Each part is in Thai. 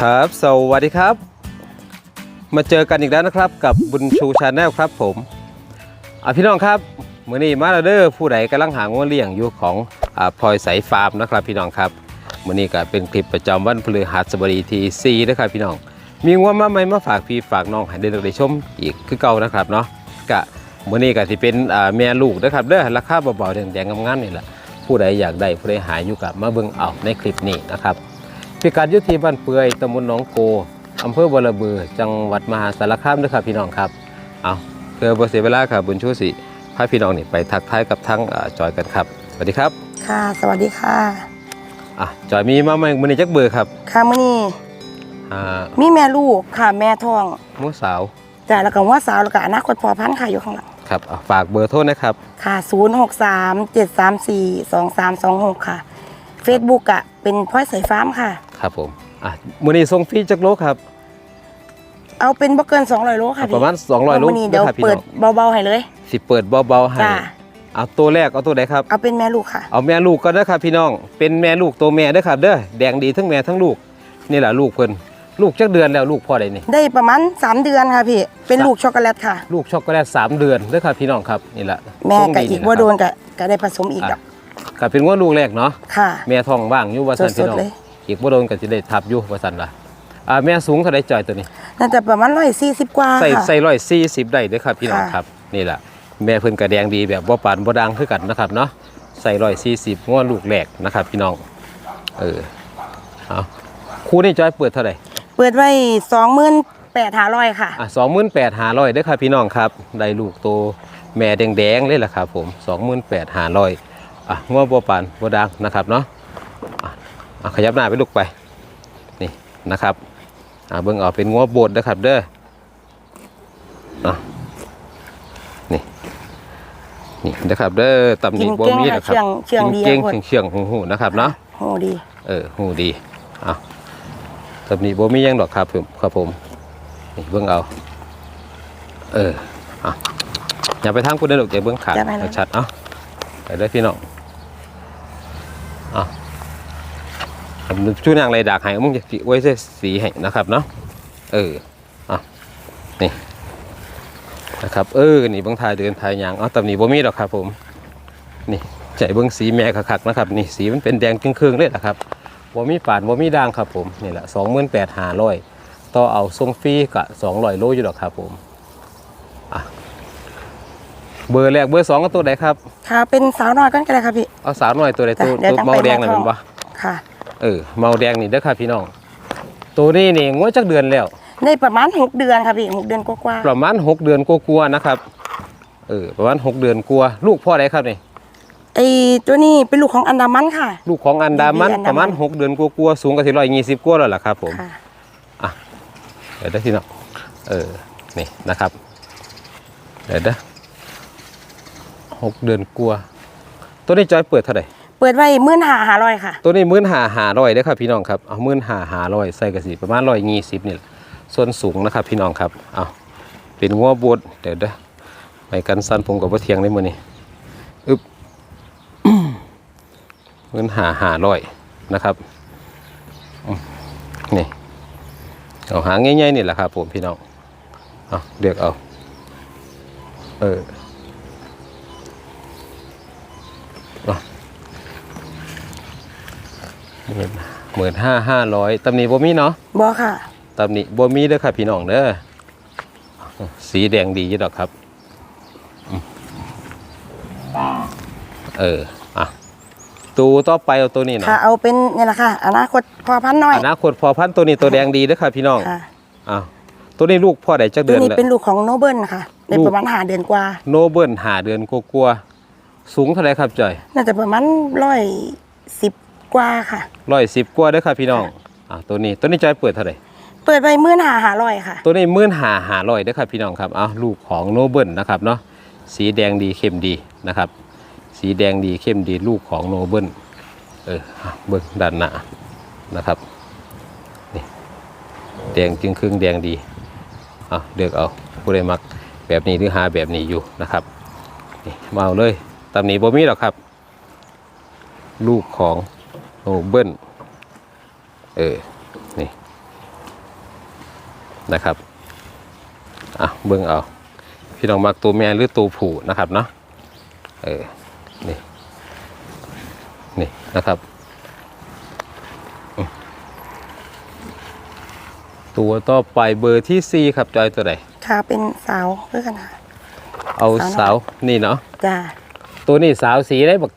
ครับ สวัสดีครับ มาเจอกันอีกแล้วนะครับกับบุญชูชาแนลครับผมอะพี่น้องครับมื้อนี้มาแล้วเด้อผู้ใดกำลังหางวเลี้ยงอยู่ของอ่าพลอยใสฟาร์มนะครับ พี่น้องครับมื้อนี้ก็เป็นคลิปประจำวันพฤหัสบดีที่4นะครับพี่น้อง มีงวมาใหม่มาฝากพี่ฝากน้องให้ได้เลือกได้ชมอีกคือเก่านะครับเนาะกะมื้อนี้ก็สิเป็นอ่าแม่ลูกนะครับเด้อราคาเบาๆแดงๆงามๆนี่แหละผู้ใดอยากได้ผู้ใดหายอยู่กับมาเบิ่งเอาในคลิปนี้นะครับ พิกัดอยุทีบ้านเปื่อยตำบลหนองโกอำเภอบวระเบือ จังหวัดมหาสารคามด้วยครับพี่น้องครับเอาเพื่อบ่เสียเวลาครับบุญชูสิพาพี่น้องนี่ไปทักทายกับทั้งอ่าจอยกันครับสวัสดีครับค่ะ สวัสดีค่ะ อะจอยมีมาใหม่มื้อนี้จักเบอร์ครับค่ะมื่อนี้อ่ามีแม่ลูกค่ะแม่ท้องหมูสาวจ้ะแล้วก็ว่าสาวแล้วก็อนาคตพอพันธุ์ค่ะอยู่ข้างหลังครับอะฝากเบอร์โทรนะครับ ค่ะ 0 6 3 7 3 4 2 3 2 6 ค่ะ Facebook อะเป็นพ้อยสายฟาร์มค่ะ ครับผมอะมื้อนี้ส่งฟรีจักโลครับ เอาเป็นบ่เกิน 200 โลค่ะพี่ประมาณ200โลมื้อนี้เดี๋ยวนะครับพี่เปิดน้องเบาๆให้เลย สิเปิดเบาๆให้จ้ะเอาตัวแรกเอาตัวไหนครับ เอาเป็นแม่ลูกค่ะ เอาแม่ลูกก็ได้อครับพี่น้อง เป็นแม่ลูกตัวแม่เด้อครับเด้อ แดงดีทั้งแม่ทั้งลูก นี่แหละลูกเพิ่นลูกจักเดือนแล้วลูกพ่อใดนี่ ได้ประมาณ 3 เดือนค่ะพี่ เป็นลูกช็อกโกแลตค่ะ ลูกช็อกโกแลตสามเดือนเด้อครับพี่น้องครับนี่แหละ แม่ทรงกับดีอีกนี่ว่านะโดครับนก็ก็ได้ผสมอีกดอกก็เป็นว่าลูกแรกเนาะ ค่ะ แม่ท้องว่างอยู่ว่าสันสพี่ดน้องๆเลย อีกว่าโดนก็สิได้ทับอยู่ว่าสันล่ะอ่าแม่สูงเท่าไดจ่อยตัวนี้ น่าจะประมาณ140กว่าใส่ค่ะ ใส่ร้อยสี่สิบได้เด้อครับพี่น้องค่ะ ครับนี่แหละแม่เพิ่นกระแดงดีแบบบ่ปานบ่ดังคือกันนะครับเนาะใส่ร้อยสี่สิบง้อลูกแรกนะครับ พี่น้องเออเอาคู่นี้จอยเปิดเท่าไหร่เปิดไว้28,500ค่ะ อะสองหมื่นแปดหาร้อยเด้อครับพี่น้องครับได้ลูกโตแม่แดงๆเลยล่ะครับผมสองหมื่นแปดหาร้อยอะง้อบ่ปานบ่ดังนะครับเนาะ อะอะขยับหน้าไปลูกไปนี่นะครับอะเบิ่งเอาเป็นง้อโบดนะครับเด้ออะนี่นี่นะครับเด้อตำหนิกินบ่เก่งมีค่ะนะครับเชื่องเชื่องดีกินเก่งอะเชื่องๆหูๆนะครับเนาะโหดีเออหูดีอะตำหนิบ่มีหยังดอกครับผมครับผมนี่เบิ่งเอา เอออะอย่าไปทางคุณเด้อลูกอย่าเบิ่งขาดจะไปเลยชัดๆเอ้าไปเลยพี่น้องอะผม ช่วยนางไรดากให้มึงจะไว้ใส่สีให้นะครับเนาะเอออะนี่นะครับเออนี่เบิ่งทายเดินทายยางเอาตำหนิบ่มีดอกครับผมนี่ใจเบิ่งสีแม่คักๆนะครับนี่สีมันเป็นแดงครึ่งๆเลยนะครับบ่มีปานบ่มีด่างครับผมนี่แหละ28,500ต่อเอาส่งฟรีกะ200โลอยู่ดอกครับผมอะเบอร์แรกเบอร์สองก็ตัวไหนครับ ค่ะ เป็นสาวน้อยกันก็ได้ค่ะพี่ เอาสาวหน่อยตัวไหนตัวจ้ะเดี๋ยวตัวจังไปเมาแดงน่ะหน้าท้เป็องนปะค่ะ เออเมาแดงนี่เด้อครับพี่น้อง ตัวนี้นี่งวดจักเดือนแล้วได้ประมาณหกเดือนค่ะพี่หกเดือนกว่าประมาณหกเดือนกลัวาๆนะครับ เออประมาณหกเดือนกลัวาลูกพ่อไหนครับนี่ๆไอตัวนี้เป็นลูกของอันดามันค่ะ ลูกของอันดามันอันดามัน ประมาณหกเดือนกลัวาๆสูงกว่าสี่ร้อยยี่สิบกว่าแล้วล่ะครับผมค่ะ เดี๋ยวได้พี่น้องเออนี่นะครับเดี๋ยวเด้อหกเดือนกลัวาตัวนี้จอยเปิดเท่าไหร่ เปิดไว้มื่นหาหาร้อยค่ะ ตัวนี้มื่นหาหาร้อยได้อครับพี่น้องครับเอามื่นหาหาร้อยใส่กระสีประมาณร้อยยี่สิบนี่แหละส่วนสูงนะครับพี่น้องครับเอาเป็นงัวบดเดี๋ยวเด้อไปกันสั้นผมกับว่าเทียงได้มือนี่อึบมื่นหาหาร้อยนะครับนี่เอาหางง่ายๆนี่แหละครับผมพี่น้องเอาเลือกเอาเออเอา หมื่นหมื่นห้าห้าร้อยตำหนิบ่มีเนาะบอค่ะตำหนิบ่มีเด้อครับพี่น้องเด้อสีแดงดีอยู่ดอกครับอืมเอออะตัวต่อไปเอาตัวนี้นะค่ะเอาเป็นนี่แหละค่ะอนาคตพอพันธุ์น้อยอนาคตพอพันธุ์ตัวนี้ตัวแดงดีเด้อครับพี่น้องค่ะอ้าวตัวนี้ลูกพ่อใดจักตัเดืวอนนี้แล้วเป็นลูกของโนเบิลค่ะได้ลูกประมาณหาเดือนกว่า โนเบิลหาเดือนกลัวาๆสูงเท่าไหรครับจอย น่าจะประมาณร้อยสิบ กว่าค่ะร้อยสิบกว่าเด้อครับพี่น้องอ่าตัวนี้ตัวนี้จอยเปิดเท่าไหร่เปิดไว้มื่นหาหาร้อยค่ะ ตัวนี้มื่นหาหาร้อยเด้อครับพี่น้องครับอ้าวลูกของโนเบิลนะครับเนาะสีแดงดีเข้มดีนะครับ สีแดงดีเข้มดีลูกของโนเบิลเอออะเบิ้งด้านหน้านะครับนี่แดงจึงครึ่งแดงดีอะเลือกเอาผู้ใดมักแบบนี้หรือหาแบบนี้อยู่นะครับนี่มาเอาเลยตำหนิบ่มีหรอกครับ ลูกของ โนเบิลเออ นี่นะครับ อะเบิ่งเอา พี่น้องมักตัวแม่หรือตัวผู้นะครับเนาะเออ นี่ นี่นะครับอืมตัวต่อไปเบอร์ที่สี่ครับจอยตัวไหนค่ะเป็นสาวเพื่อนค่ะ เอาสาสาววนี่เนาะจ้าตัวนี้สาวสีได้บัก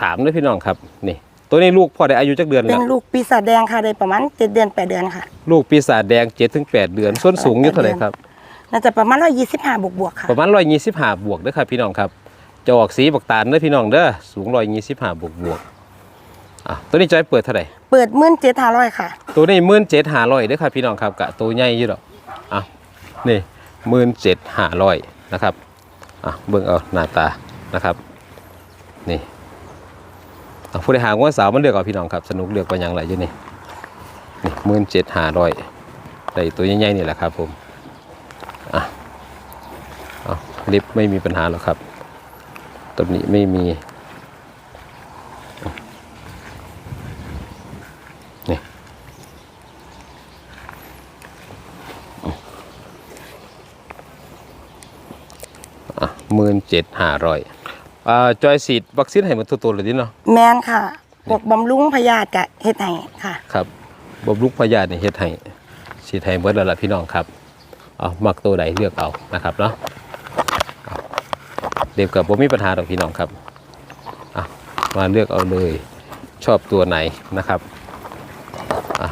ขามด้วยพี่น้องครับ นี่ ตัวนี้ลูกพ่อได้อายุจักเดือนเป็แล้วนลูกปีศาจแดงค่ะได้ประมาณเจ็ดเดือนแปดเดือนค่ะ ลูกปีศาจแดงเจ็ดถึงแปดเดือน ส้นสูงอยู่เท่าไหร่ครับน่าจะประมาณร้อยยี่สิบห้าบวกบวกๆค่ะประมาณร้อยยี่สิบห้าบวกเด้อครับพี่น้องครับจะออกสีบักตาลเด้อพี่น้องเด้อสูงร้อยยี่สิบห้าบวกบวกอะตัวนี้จอยเปิดเท่าไหร่เปิดมื่นเจ็ดห้าร้อยค่ะ ตัวนี้หมื่นเจ็ดห้าร้อยเด้อครับพี่น้องครับกะตัวใหญ่อยู่ดอกอะนี่หมื่นเจ็ดห้าร้อยนะครับอะเบิ่งเอาหน้าตานะครับ นี่อะ ผู้ใดหาว่าสาวมันเลือกเอาพี่น้องครับ สนุกเลือกไปอย่างไรอยู่นี่นี่หมื่นเจ็ดห้าร้อยได้ตัวใหญ่ๆนี่แหละครับผมอะเอาลิฟต์ไม่มีปัญหาหรอกครับตัวนี้ไม่มีนี่อะหมื่นเจ็ดห้าร้อย อ่าจอยฉีดวัคซีนให้หมันตัวๆเลยดิเนาะแมนค่ะพวกบำรุงพยาธิกะเฮ็ดให้ค่ะ ครับบำรุงพยาธินี่เฮ็ดให้ฉีดให้เบิดแล้วล่ะพี่น้องครับเอามักตัวใดเลือกเอานะครับเนาะเอาเด็กกับผมมีปัญหาดอกพี่น้องครับอะมาเลือกเอาเลยชอบตัวไหนนะครับอะ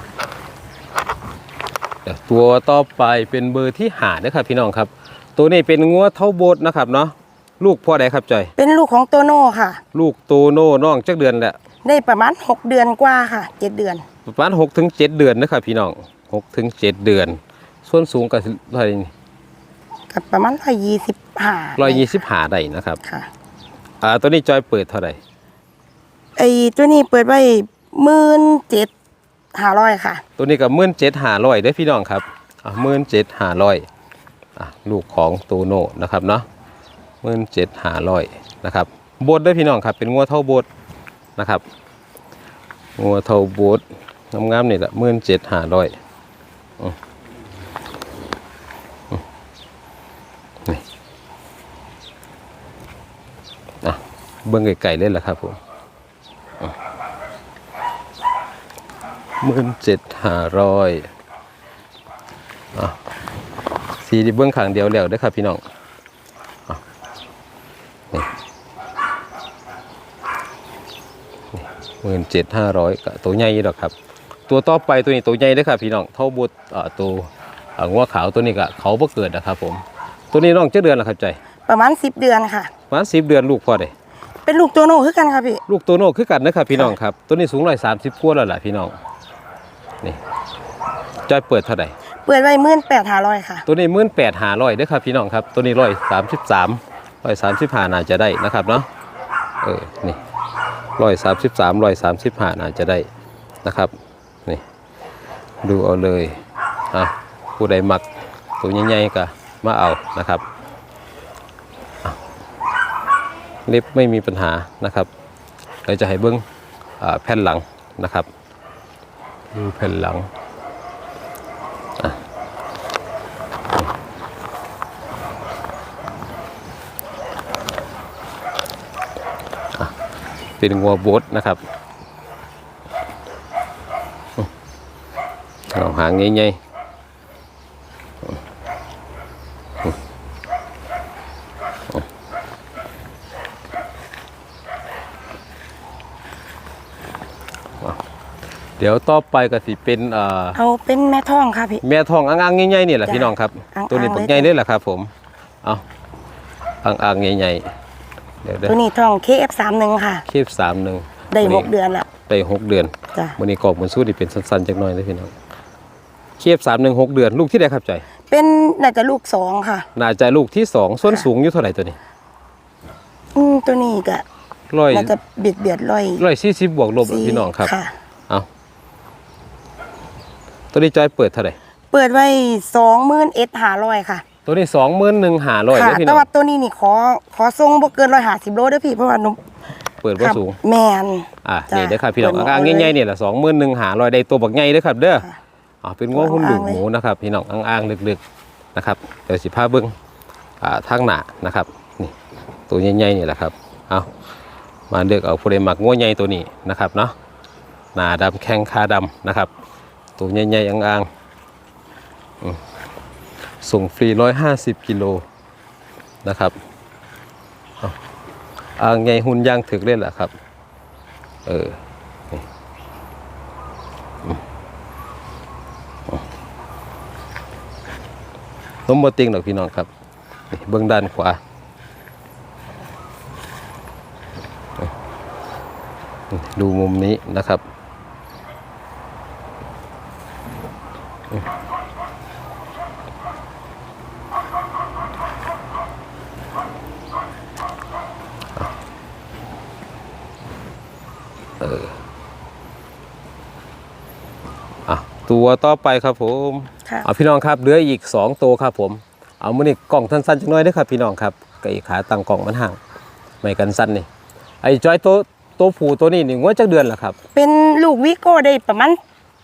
เดี๋ยวตัวต่อไปเป็นเบอร์ที่หาเด้อครับพี่น้องครับ ตัวนี้เป็นงัวเท่าโบดนะครับเนาะ ลูกพ่อใดครับจอย เป็นลูกของโตโน่ค่ะ ลูกโตโน่น้องจักเดือนแหละได้ประมาณหกเดือนกว่าค่ะเจ็ดเดือน ประมาณหกถึงเจ็ดเดือนนะครับพี่น้องหกถึงเจ็ดเดือน ส่วนสูงกับเท่าไหร่กับประมาณร้อยยี่สิบห้าร้อยยี่สิบหาได้นะครับค่ะอ่าตัวนี้จอยเปิดเท่าไหร่ไอ้ตัวนี้เปิดไว้หมื่นเจ็ดห้าร้อยค่ะ ตัวนี้กับมื่นเจ็ดหาร้อยได้อพี่น้องครับอ่ามื่นเจ็ดหาร้อยอะลูกของโตโน่นะครับเนาะ มื่นเจ็ดหาร้อยนะครับโบดได้พี่น้องครับเป็นงัวเท่าโบดนะครับงัวเท่าโบดงามๆนี่แหละมื่นเจ็ดหาร้อยนี่อะเบิ้องไก่ๆเล่นแหละครับผมหมื่นเจ็ดห้าร้อยอะสีเบื้องขางเดียวแล้วเด้ครับพี่น้อง นี่หมื่นเจ็ดห้าร้อยก็ตัวใหญ่ดอกครับ ตัวต่อไปตัวนี้ตัวใหญ่เด้อครับพี่น้องเท่าบุตรอ่าตัวอ่างัวขาวตัวนี้ก็เขาบ่เกิดนะครับผม ตัวนี้น้องเจ้าเดือนละครับใจ ประมาณสิบเดือนค่ะ ประมาณสิบเดือนลูกพอได้เป็นลูกโตโน่คือกันค่ะพี่ ลูกตัวโน่คือกันนะครับพี่น้องครับ ตัวนี้สูงร้อยสามสิบกว่าแล้วล่ะพี่น้อง นี่จอยเปิดเท่าไหร่เปิดไว้หมื่นแปดห้าร้อยค่ะ ตัวนี้มื่นแปดหาร้อยเด้อครับพี่น้องครับ ตัวนี้ร้อยสามสิบสาม ร้อยสามสิบห้าน่าจะได้นะครับเนาะเออนี่ร้อยสามสิบสามร้อยสามสิบห้าน่าจะได้นะครับนี่ดูเอาเลยอะผู้ใดมักตัวใหญ่ๆก็มาเอานะครับเล็บไม่มีปัญหานะครับเราจะให้เบิ้งอแผ่นหลังนะครับดูแผ่นหลัง เป็นงัวโบดนะครับเอาหางใหญ่ๆเดี๋ยวต่อไปก็สิเป็นเอ่อเอาเป็นแม่ท่องค่ะพี่ แม่ทองอ่างๆใหญ่ๆนี่แหละจ้ะพี่น้องครับอ่างๆตัวนี้เลยปักใหญ่เลยแหละครับ ผม เอาอ่างๆใหญ่ๆ เดี๋ยวเดี๋ยวตัวนี้ท่อง KF สามหนึ่งค่ะคีบสามหนึ่งได้หกเดือนละได้หกเดือนจ้ะวันนี้กรอบมันสู้ดีเป็นสั้นๆจักหน่อยเลยพี่น้องเคียบสามหนึ่งหกเดือน ลูกที่ใดครับใจอยเป็นน่าจะลูกสองค่ะ น่าจะลูกที่สองส้นสูงอยู่เท่าไหร่ตัวนี้อืมตัวนี้ก็ร้อยน่าจะเบียดเบียดร้อยร้อยสี่สิบบวกลบอะพี่น้องครับ ค่ะ เอาตัวนี้จอยเปิดเท่าไหร่เปิดไว้สองหมื่นเอ็ดห้าร้อยค่ะ ตัวนี้สองหมื่นหนึ่งหาร้อยค่ะเลยพี่แต่น้องว่าตัวนี้นี่ขอขอทรงบ่เกินร้อยห้าสิบโลเด้อพี่เพราะว่าหนุ่มเปิดว่าสูง แมน อะจ้ะนี่เด้อครับพี่น้องเปิดหมดอ่างเลยง่ายๆนี่แหละสองหมื่นหนึ่งหาร้อยได้ตัวบักใหญ่เด้อครับ เด้อค่ะอ๋อเป็นง้อหุ่นลูกหมูนะครับพี่น้องอ่างๆลึกๆนะครับเดี๋ยวสิพาเบิ้งอ่าทางหน้านะครับนี่ตัวใหญ่ๆนี่แหละครับเอามาเลือกเอาผู้ใดมักง้อใหญ่ตัวนี้นะครับเนาะหน้าดำแข้งขาดำนะครับ ตัวใหญ่ๆอ่างๆอืม ส่งฟรี 150 กิโลนะครับอาอ่างหุ่นย่างถึกเล่นแหละครับ เออล้มบติงหรอกพี่น้องครับ เบื้องด้านขวาดูมุมนี้นะครับ ตัวต่อไปครับผมค่ะเอาพี่น้องครับเหลืออีก 2 ตัวครับผม เอามือนี่กล่องสั้นๆจังน้อยเด้วยครับพี่น้องครับกับอีกขาตั้งกล่องมันห่างไม่กันสั้นนี่ไอ้จอยตัวตัวผู้ตัวนี้นี่งวดจักเดือนละครับ เป็นลูกวิโก้ได้ประมาณ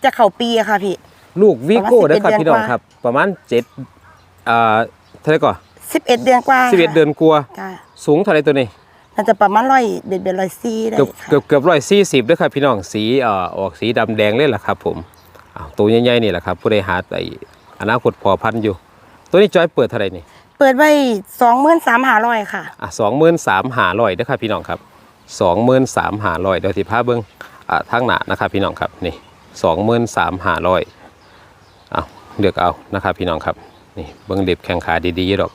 จะเข้าปีอะค่ะพี่ ลูกวิโก้ประมาณเด้อครับ11พี่น้องเดือนกว่าครับ ประมาณ7อ่าเท่าไหร่ก่อน11เดือนกว่า11เดือนกลัวาค่ะสูงเท่าไหร่ตัวนี้น่าจะประมาณร้อยเบ็ดเบ็ดร้อยซี่ได้เกือบค่ะเกือบเกือบร้อยสี่สิบด้วยครับพี่น้องสีเอ่อออกสีดำแดงเลยล่ะครับผมอ้าว ตัวใหญ่ๆนี่แหละครับ ผู้ใดหาไอ้อนาคตพอพันธุ์อยู่ ตัวนี้จอยเปิดเท่าไหร่นี่ เปิดไว้สองหมื่นสามหาร้อยค่ะอะสองหมื่นสามหาลอยนะครับพี่น้องครับสองหมื่นสามหาลอยเดี๋ยวสิพาเบิ้งอ่าทางหน้านะครับพี่น้องครับนี่สองหมื่นสามหาลอยเอาเลือกเอานะครับพี่น้องครับนี่เบิ้งเด็บแข้งขาดีๆดอก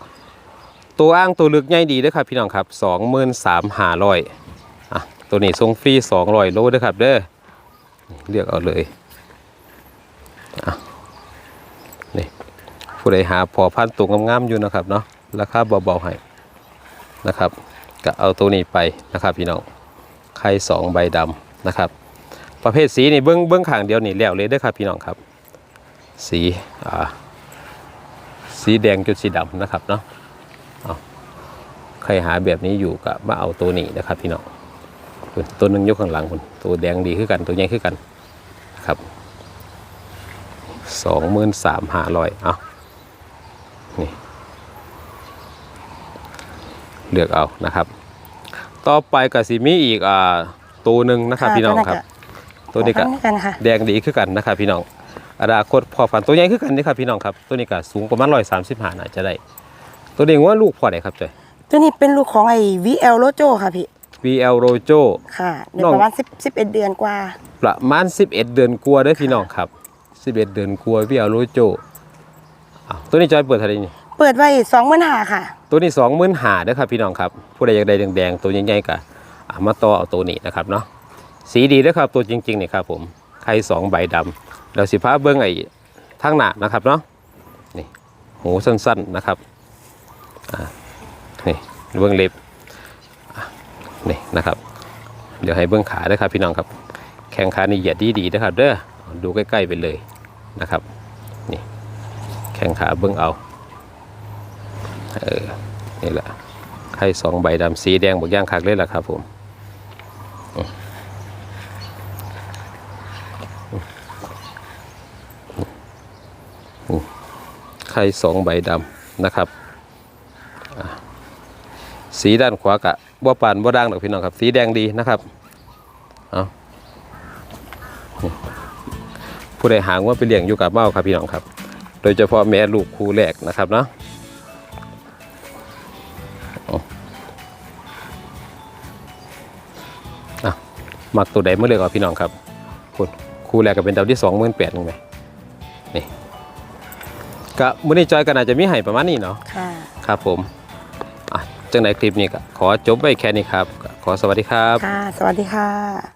ตัวอ้างตัวลึกใหญ่ดีเด้อครับพี่น้องครับสองหมื่นสามหาลอยอะตัวนี้ส่งฟรีสองร้อยโลเด้อครับเด้อนี่เลือกเอาเลยอะ นี่ผู้ใดหาพอพันตัวงามๆอยู่นะครับเนาะราคาเบาๆให้นะครับก็เอาตัวนี้ไปนะครับพี่น้องไข่สองใบดำนะครับ ประเภทสีนี่เบื้องเบื้องข้างเดียวนี่แล้วเลยด้อครับพี่น้องครับ สีอ่าสีแดงจนสีดำนะครับเนาะเอาใครหาแบบนี้อยู่ก็มาเอาตัวนี้นะครับพี่น้องตัวหนึ่งยกข้างหลังคุณตัวแดงดีขึ้นกันตัวใหญ่ขึ้นกันครับ สองหมื่นสามห้าร้อยเอานี่เลือกเอานะครับ ต่อไปก็สิมีอีกอ่าตัวหนึ่งนะครับพี่น้องครับ ตัวนี้ก็ขอพักันค่ะแดงดีขึ้นกันนะครับ พี่น้องอนาคตพอฝันตัวใหญ่ขึ้นกันนี่ครับพี่น้องครับ ตัวนี้ก็สูงประมาณร้อยสามสิบห้าน่าจะได้ ตัวนี้ว่าลูกพอไหนครับจอยตัวนี้เป็นลูกของไอ้ VL Rojo ค่ะพี่ VL Rojo ค่ะเดี๋ยน้วองประมาณ10 11เดือนกว่า ประมาณ11เดือนกลัวาเด้อพี่น้องครับ 11เดือนกลัว VL Rojo อ้าวตัวนี้จอยเปิดเท่าไหร่นี่เปิดไว้สองหมื่นหาค่ะ ตัวนี้สองหมื่นหาเด้อครับพี่น้องครับ ผู้ใดอยากได้แดงๆตัวใหญ่ๆก็เอามาต่อเอาตัวนี้นะครับเนาะสีดีเด้อครับตัวจริงๆนี่ครับผมไข่สองใบดำแล้วสิพาเบิ้งไอ้ทางหน้านะครับเนาะนี่หูสั้นๆนะครับอ่านี่เบิ้งเล็บอะนี่นะครับ เดี๋ยวให้เบิ้งขาเด้อครับพี่น้องครับ แข้งขานี่เหยียดดีๆนะครับเด้อดูใกล้ๆไปเลย นะครับนี่แข้งขาเบิ้องเอาเออนี่แหละไข่สองใบดำสีแดงบอกย่างคักเลยล่ะครับผมไข่สองใบดำนะครับสีด้านขวากะบ่ปานบ่ด่างหรอกพี่น้องครับ สีแดงดีนะครับ เอา ผู้ใดหางว่าไปเลี้ยงอยู่กับเมาครับพี่น้องครับ โดยเฉพาะแม่ลูกคู่แรกนะครับเนาะมักตัวใดเมื่อเลือกเอาพี่น้องครับคุณคู่แรกก็เป็นดาวที่สองหมื่นแปดนึงไหมนี่ก็มื้อนี้จอยก็น่าจะมีให้ประมาณนี้เนาะค่ะครับผมอะจังไหนคลิปนี้ก็ขอจบไว้แค่นี้ครับก็ขอสวัสดีครับ ค่ะ สวัสดีค่ะ